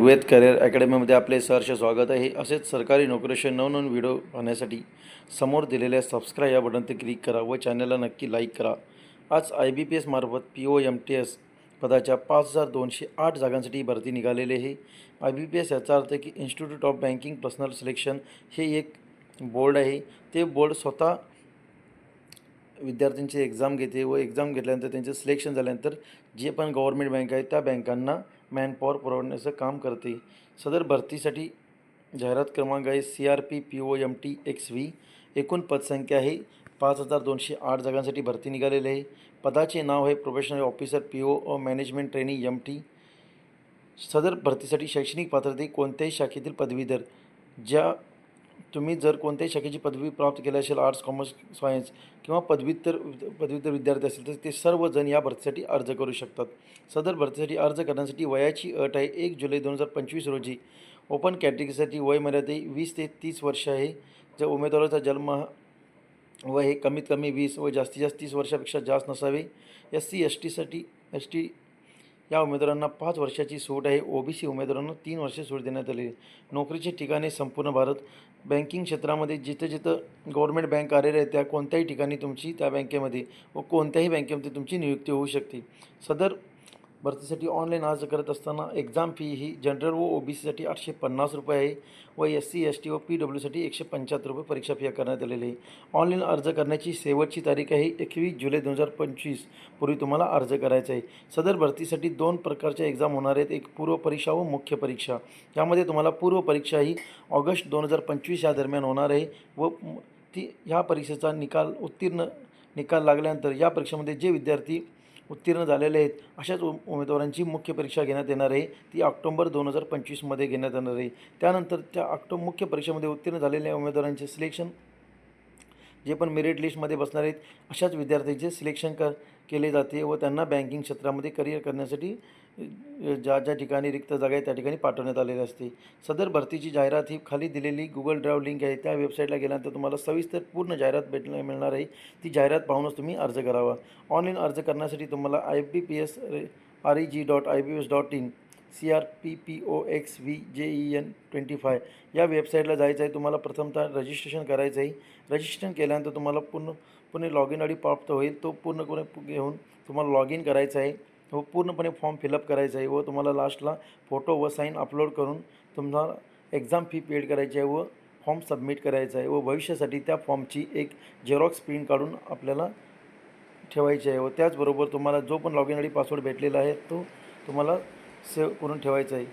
वेद career अकॅडमीमध्ये आपले सहर्ष स्वागत आहे. असेच सरकारी नोकरीचे नवनवीन व्हिडिओ पाहण्यासाठी समोर दिलेल्या सबस्क्राईब या बटनते क्लिक करा व चॅनलला नक्की लाईक करा. आज आय बी पी एस मार्फत P O M T S पदाच्या पाच हजार दोनशे आठ जागांसाठी भरती निघालेली आहे. आय बी पी एस याचा अर्थ की institute of banking personnel selection हे एक बोर्ड आहे. ते बोर्ड स्वतः विद्यार्थ्यांची एक्झाम घेते व एक्झाम घेतल्यानंतर त्यांचं सिलेक्शन झाल्यानंतर जे पण गव्हर्मेंट बँक आहे त्या बँकांना मॅनपॉवर पुरवण्याचं काम करते. सदर भरतीसाठी जाहिरात क्रमांक आहे C R P P O M T X V एकूण पदसंख्या आहे. पाच हजार दोनशे आठ जागांसाठी भरती निघालेली आहे. पदाचे नाव आहे professional officer P O O management training M T सदर भरतीसाठी शैक्षणिक पात्रते कोणत्याही शाखेतील पदवीधर ज्या तुम्ही जर कोणत्याही शाखेची पदवी प्राप्त केली असेल आर्ट्स कॉमर्स सायन्स किंवा पदव्युत्तर पदव्युत्तर विद्यार्थी असेल तर ते सर्वजण या भरतीसाठी अर्ज करू शकतात. सदर भरतीसाठी अर्ज करण्यासाठी वयाची अट आहे एक जुलै दोन हजार पंचवीस रोजी. ओपन कॅटेगरीसाठी वयमर्यादा वीस ते तीस वर्ष आहे. जर उमेदवाराचा जन्म व हे कमीत कमी वीस व जास्तीत जास्त तीस वर्षापेक्षा जास्त नसावे. एस सी एस टीसाठी एस टी या उमेदवारांना पाच वर्षाची सूट आहे. ओ बी सी उमेदवारांना तीन वर्षे सूट देण्यात आली. आहे नोकरीची ठिकाणे संपूर्ण भारत. बँकिंग क्षेत्रामध्ये जिथं जिथं गव्हर्मेंट बँक कार्यरत त्या कोणत्याही ठिकाणी तुमची त्या बँकेमध्ये व कोणत्याही बँकेमध्ये तुमची नियुक्ती होऊ शकते. सदर भरतीसाठी ऑनलाईन अर्ज करत असताना एक्झाम फी ही जनरल व ओ बी सीसाठी आठशे पन्नास रुपये आहे व एस सी एस टी व पी डब्ल्यूसाठी एकशे पंच्याहत्तर रुपये परीक्षा फी करण्यात आलेली आहे. ऑनलाईन अर्ज करण्याची शेवटची तारीख आहे एकवीस जुलै दोन हजार पंचवीस. पूर्वी तुम्हाला अर्ज करायचा आहे. सदर भरतीसाठी दोन प्रकारच्या एक्झाम होणार आहेत. एक पूर्व परीक्षा व मुख्य परीक्षा. यामध्ये तुम्हाला पूर्व परीक्षा ही ऑगस्ट दोन हजार पंचवीस या दरम्यान होणार आहे व ती ह्या परीक्षेचा निकाल उत्तीर्ण निकाल लागल्यानंतर या परीक्षेमध्ये जे विद्यार्थी उत्तीर्ण झालेले आहेत. अशाच उ उमेदवारांची मुख्य परीक्षा घेण्यात येणार आहे. ती ऑक्टोंबर दोन हजार पंचवीसमध्ये घेण्यात येणार आहे. त्यानंतर त्या ऑक्टो मुख्य परीक्षेमध्ये उत्तीर्ण झालेल्या उमेदवारांचे सिलेक्शन जे पण मेरिट लिस्टमध्ये बसणार आहेत अशाच विद्यार्थ्यांचे सिलेक्शन क केले जाते व त्यांना बँकिंग क्षेत्रामध्ये करिअर करण्यासाठी ज्या ज्या ठिकाणी रिक्त जागा आहे त्या ठिकाणी पाठवण्यात आलेली असते. सदर भरतीची जाहिरात ही खाली दिलेली गुगल ड्राईव्ह लिंक आहे. त्या वेबसाईटला गेल्यानंतर तुम्हाला सविस्तर पूर्ण जाहिरात भेटण्या मिळणार आहे. ती जाहिरात पाहूनच तुम्ही अर्ज करावा. ऑनलाईन अर्ज करण्यासाठी तुम्हाला I B P S R E G dot I B S dot in C R P P O X V J E N twenty five या वेबसाईटला जायचं आहे तुम्हाला प्रथमतः रजिस्ट्रेशन करायचं आहे. रजिस्ट्रेशन केल्यानंतर तुम्हाला पूर्ण पूर्ण लॉग इन आय डी प्राप्त होईल. तो पूर्णपणे घेऊन तुम्हाला लॉग इन हो, करायचं आहे. व पूर्णपणे फॉर्म फिलअप करायचा आहे व तुम्हाला लास्टला फोटो व साईन अपलोड करून तुम्हाला एक्झाम फी पेड करायची आहे व फॉर्म सबमिट करायचा आहे व भविष्यासाठी त्या फॉर्मची एक झेरॉक्स प्रिंट काढून आपल्याला ठेवायची आहे व त्याचबरोबर तुम्हाला जो पण log in I D password भेटलेला आहे तो तुम्हाला सेव्ह करून ठेवायचं आहे.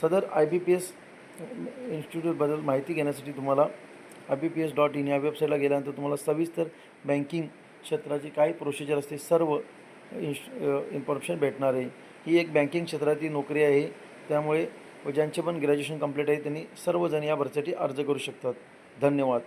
सदर आय बी पी एस इन्स्टिट्यूटबद्दल माहिती घेण्यासाठी तुम्हाला I B P S dot in या वेबसाईटला गेल्यानंतर तुम्हाला सविस्तर बँकिंग क्षेत्राची काय प्रोसिजर असते सर्व इन्श इन्फॉर्मेशन भेटणार आहे. ही एक बँकिंग क्षेत्रातील नोकरी आहे. त्यामुळे ज्यांचे पण ग्रॅज्युएशन कंप्लीट आहे त्यांनी सर्वजण या भरतीसाठी अर्ज करू शकतात. धन्यवाद.